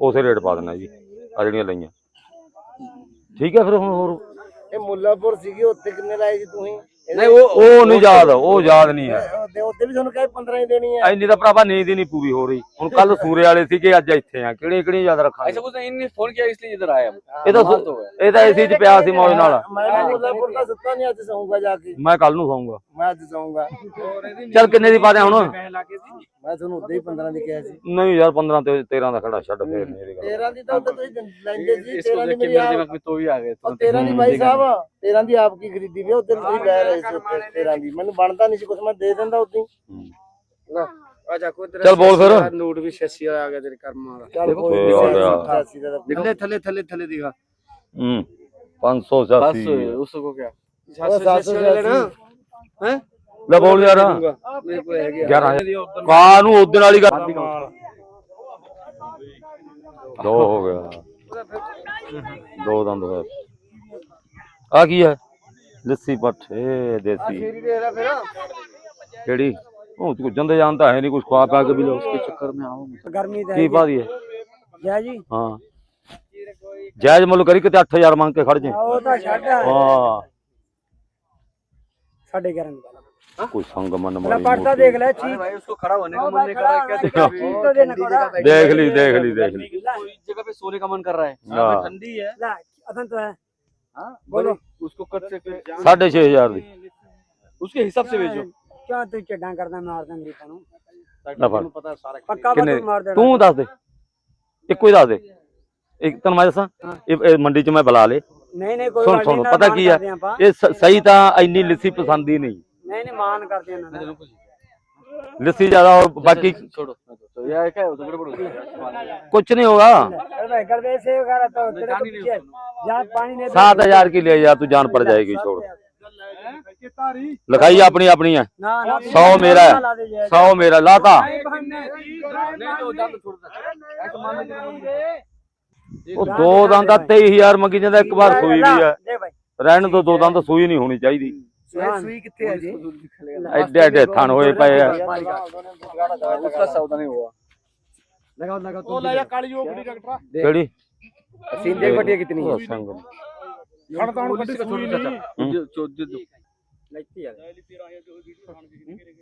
ਉਸੇ ਰੇਟ ਪਾ ਦੇਣਾ ਜੀ। ਆ ਜਿਹੜੀਆਂ ਲਈਆਂ। ਠੀਕ ਹੈ ਫਿਰ ਹੁਣ ਹੋਰ? ਇਹ ਮੁੱਲਾਪੁਰ ਸੀਗੀ ਉੱਥੇ ਕਿੰਨੇ ਲਾਏ ਸੀ ਤੁਸੀਂ? ਨਹੀਂ ਉਹ ਉਹ ਨਹੀਂ ਯਾਦ ਉਹ ਯਾਦ ਨਹੀਂ ਹੈ। ਉਹਦੇ ਉੱਤੇ ਵੀ ਤੁਹਾਨੂੰ ਕਹੇ 15 ਹੀ ਦੇਣੀ ਹੈ ਐਨੀ ਤਾਂ ਭਰਾਵਾ ਨੀਂਦ ਹੀ ਨਹੀਂ ਪੂਰੀ ਹੋ ਰਹੀ ਹੁਣ ਕੱਲ ਸੂਰੇ ਵਾਲੇ ਸੀਗੇ ਅੱਜ ਇੱਥੇ ਆ ਕਿਹੜੀ ਕਿਹੜੀ ਯਾਦ ਰੱਖਾਂਗੇ ऐसा कुछ नहीं इनने फोन किया इसलिए इधर आए हम ਇਹ ਤਾਂ कमाल तो है ਇਹ ਤਾਂ ਏਸੀ ਚ ਪਿਆ ਸੀ ਮੌਜ ਨਾਲ ਮੈਂ ਵੀ ਮੁੱਲਾਪੁਰ ਦਾ ਸੁੱਤਾ ਨਹੀਂ ਅੱਜ ਸੌਂਗਾ ਜਾ ਕੇ ਮੈਂ ਕੱਲ ਨੂੰ ਸੌਂਗਾ ਮੈਂ ਅੱਜ ਸੌਂਗਾ ਚੱਲ ਕਿੰਨੇ ਦੀ ਪਾ ਦਿਆਂ ਹੁਣ ਮੈਂ ਤੁਹਾਨੂੰ ਉੱਤੇ ਹੀ 15 ਦੀ ਕਿਹਾ ਸੀ ਨਹੀਂ ਯਾਰ 15 ਤੇ 13 ਦਾ ਖੜਾ ਛੱਡ ਫੇਰ ਨਹੀਂ ਇਹਦੀ ਗੱਲ 13 ਦੀ ਤਾਂ ਉੱਤੇ ਤੁਸੀਂ ਲੈਂਦੇ ਸੀ इसको 13 ਦੀ देख के ਮੇਰੀ मेरे ਆਪ दिमाग में तो भी आ गए ਉਹ 13 ਦੀ ਭਾਈ ਸਾਹਿਬ 13 ਦੀ ਆਪ ਕੀ ਖਰੀਦੀ ਵੀ ਉਧਰ ਤੁਸੀਂ ਲੈ ਰਹੇ ਸੀ ਉੱਤੇ 13 ਦੀ ਮੈਨੂੰ ਬਣਦਾ ਨਹੀਂ ਸੀ ਕੁਛ ਮੈਂ ਦੇ ਦਿੰਦਾ ਚੱਲ ਬੋਲ ਫਿਰ। ਨੂਟ ਵੀ 86 ਆ ਗਿਆ ਤੇਰੇ ਕਰਮਾਂ ਵਾਲਾ। ਚੱਲ ਕੋਈ ਨੀ, ਦਾ ਤਾਂ ਥੱਲੇ ਥੱਲੇ ਥੱਲੇ ਦਿਖਾ। ਹੂੰ। 586 ਉਸਕੋ ਕਿਆ? 786 ਵਾਲਾ ਲੈਣਾ ਹੈ? ਲੈ ਬੋਲ ਯਾਰ। ਮੇਰੇ ਕੋਲ ਹੈਗੇ ਆ। ਕਾ ਨੂੰ ਉਦੋਂ ਵਾਲੀ ਗੱਲ। ਦੋ ਹੋ ਗਿਆ। ਦੋ ਦੰਦ ਹੋਇਆ ਆ ਕੀ ਹੈ? ਲੱਸੀ ਪੱਠੇ ਦੇਸੀ। ਕਿਹੜੀ ਉਹ ਤੂੰ ਜੰਦੇ ਜਾਣਦਾ ਹੈ ਨਹੀਂ ਕੁਝ ਖਵਾ ਪਾ ਕੇ ਵੀ ਲੋ उसके चक्कर में आओ ਗਰਮੀ ਦਾ ਕੀ ਪਾ ਦੀਏ ਜੈ ਜੀ ਹਾਂ ਜਾਇਜ਼ ਮੁੱਲ ਕਰੀ ਕਿਤੇ 8000 ਮੰਗ ਕੇ ਖੜ ਜੇ ਉਹ ਤਾਂ ਛੱਡ ਹਾਂ ਸਾਡੇ ਘਰਾਂ ਦੀ ਕੋਈ ਸੰਗ ਮਨ ਪਹਿਲਾਂ ਮਾਰੀ ਪੜਤਾ ਦੇਖ ਲੈ अरे भाई उसको खड़ा होने का मन नहीं कर रहा है क्या देखा अभी? ਚੀਜ਼ ਤਾਂ ਦੇਣਾ ਕੋੜਾ ਦੇਖ ਲਈ ਦੇਖ ਲਈ देख ली कोई जगह पे सोने का मन कर रहा है हाँ। ठंडी है ਲੈ ਅਸਨ ਤਾਂ ਹੈ हाँ बोलो उसको कट से पे- 6500 ਦੀ उसके हिसाब से भेजो ਕਿਉਂ ਤੂੰ ਚੱਡਾਂ ਕਰਦਾ ਮਾਰ ਦਾਂ ਗਰੀਬਾਂ ਨੂੰ ਨਾ ਫੜ ਪਤਾ ਸਾਰਾ ਪੱਕਾ ਕਿੰਨੇ ਬਤੂ ਮਾਰ ਦੇਣਾ ਤੂੰ ਦੱਸ ਦੇ ਇੱਕੋ ਹੀ ਦੱਸ ਦੇ ਇੱਕ ਤੈਨੂੰ ਮੈਂ ਦੱਸਾਂ ਇਹ ਇਹ ਮੰਡੀ 'ਚ ਮੈਂ ਬੁਲਾ ਲੇ ਨਹੀਂ ਨਹੀਂ ਕੋਈ ਸੁਣ ਗੱਲ ਸੁਣ ਨਹੀਂ ਪਤਾ ਕੀ ਹੈ ਇਹ ਸ- ਸਹੀ ਤਾਂ ਇੰਨੀ ਲੱਸੀ ਪਸੰਦ ਹੀ ਨਹੀਂ ਨਹੀਂ ਨਹੀਂ ਮਾਨ ਕਰਦੇ ਇਹਨਾਂ ਦਾ ਲੱਸੀ ਜ਼ਿਆਦਾ और बाकी छोड़ो तो यह क्या है तो गड़बड़ हो गई कुछ नहीं होगा अरे कर दे से वगैरह तो तेरे को पीछे जहाँ पानी नहीं सात हजार की ले जा तू जान पड़ जाएगी छोड़ ਲਿਖਾਈ ਆਪਣੀ ਆਪਣੀ ਹੈ 100 ਮੇਰਾ ਹੈ 100 ਮੇਰਾ ਲਾਤਾ ਉਹ ਦੋ ਦੰਦ ਦਾ 23000 ਮੰਗੀ ਜਾਂਦਾ ਇੱਕ ਵਾਰ ਸੂਈ ਵੀ ਹੈ ਰਹਿਣ ਤੋਂ ਦੋ ਦੰਦ ਸੂਈ ਨਹੀਂ ਹੋਣੀ ਚਾਹੀਦੀ ਐਡੇ ਐਡੇ ਥਣ ਹੋਏ ਪਏ ਆ ਸਿੰਦੇ ਵਟਿਆ ਕਿਤਨੀ ਹੈ ਸੰਗ ਖਣ ਤਾਂ ਹੁਣ ਕੱਢੀ ਸੂਈ ਨਹੀਂ ਲੈਤੀ ਆ।